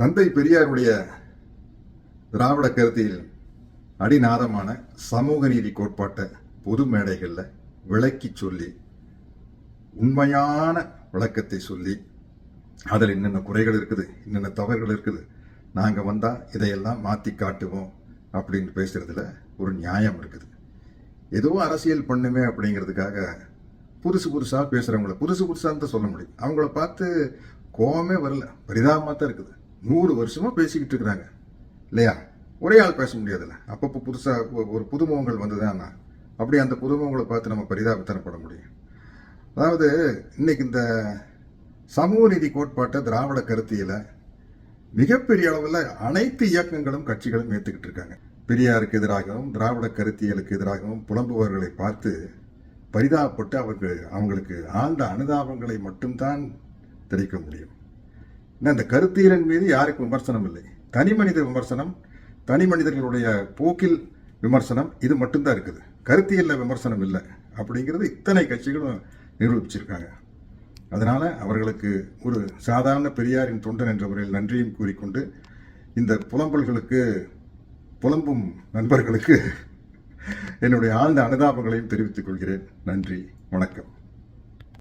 தந்தை பெரியாருடைய திராவிட கருத்தியில் அடிநாதமான சமூக நீதி கோட்பாட்டை பொது மேடைகளில் விளக்கி சொல்லி உண்மையான விளக்கத்தை சொல்லி அதில் என்னென்ன குறைகள் இருக்குது என்னென்ன தவறுகள் இருக்குது நாங்கள் வந்தால் இதையெல்லாம் மாற்றி காட்டுவோம் அப்படின்னு பேசுகிறதுல ஒரு நியாயம் இருக்குது. ஏதோ அரசியல் பண்ணுமே அப்படிங்கிறதுக்காக புதுசு புதுசாக பேசுகிறவங்கள புதுசு புதுசாக தான் சொல்ல முடியும். அவங்கள பார்த்து கோவமே வரல. பரிதாபமாக தான் இருக்குது. நூறு வருஷமாக பேசிக்கிட்டு இருக்கிறாங்க. இல்லையா? ஒரே ஆள் பேச முடியாதுல்ல. அப்பப்போ புதுசாக ஒரு புதுமுகங்கள் வந்ததுன்னா அப்படி அந்த புதுமுகங்களை பார்த்து நம்ம பரிதாபத்தனப்பட முடியும். அதாவது இன்னைக்கு இந்த சமூக நீதி கோட்பாட்டை திராவிட கருத்தியில் மிகப்பெரிய அளவில் அனைத்து இயக்கங்களும் கட்சிகளும் ஏற்றுக்கிட்டு இருக்காங்க. பெரியாருக்கு எதிராகவும் திராவிட கருத்தியலுக்கு எதிராகவும் புலம்புபவர்களை பார்த்து பரிதாபப்பட்டு அவர்கள் அவங்களுக்கு ஆழ்ந்த அனுதாபங்களை மட்டும்தான் தெரிவிக்க முடியும். இன்னும் இந்த கருத்தியலின் மீது யாருக்கும் விமர்சனம் இல்லை தனி மனித விமர்சனம் தனி மனிதர்களுடைய போக்கில் விமர்சனம் இது மட்டும்தான் இருக்குது. கருத்தியலில் விமர்சனம் இல்லை. அப்படிங்கிறது இத்தனை கட்சிகளும் நிரூபிச்சிருக்காங்க. அதனால் அவர்களுக்கு ஒரு சாதாரண பெரியாரின் தொண்டன் என்ற முறையில் நன்றியும் கூறிக்கொண்டு இந்த புலம்பல்களுக்கு புலம்பும் நண்பர்களுக்கு என்னுடைய ஆழ்ந்த அனுதாபங்களையும் தெரிவித்துக் கொள்கிறேன். நன்றி வணக்கம்.